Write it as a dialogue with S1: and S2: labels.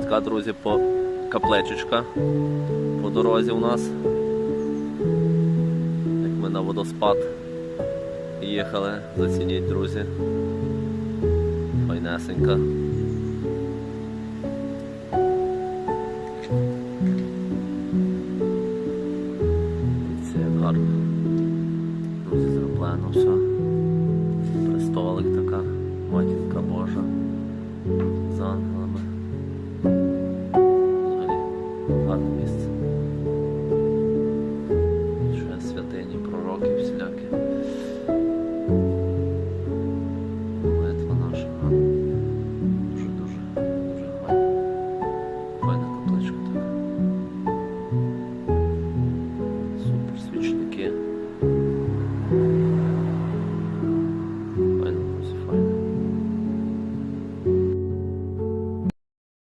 S1: Така, друзі, по каплечечка по дорозі у нас. Як ми на водоспад їхали, зацініть, друзі. Файнесенька. Це гарно. Друзі, зроблено все. Престолик така, матінка Божа. місце. Ще святині, пророки всілякі. Молитва наша. Дуже-дуже дуже хвайна Файна капличка така. Супер свічники.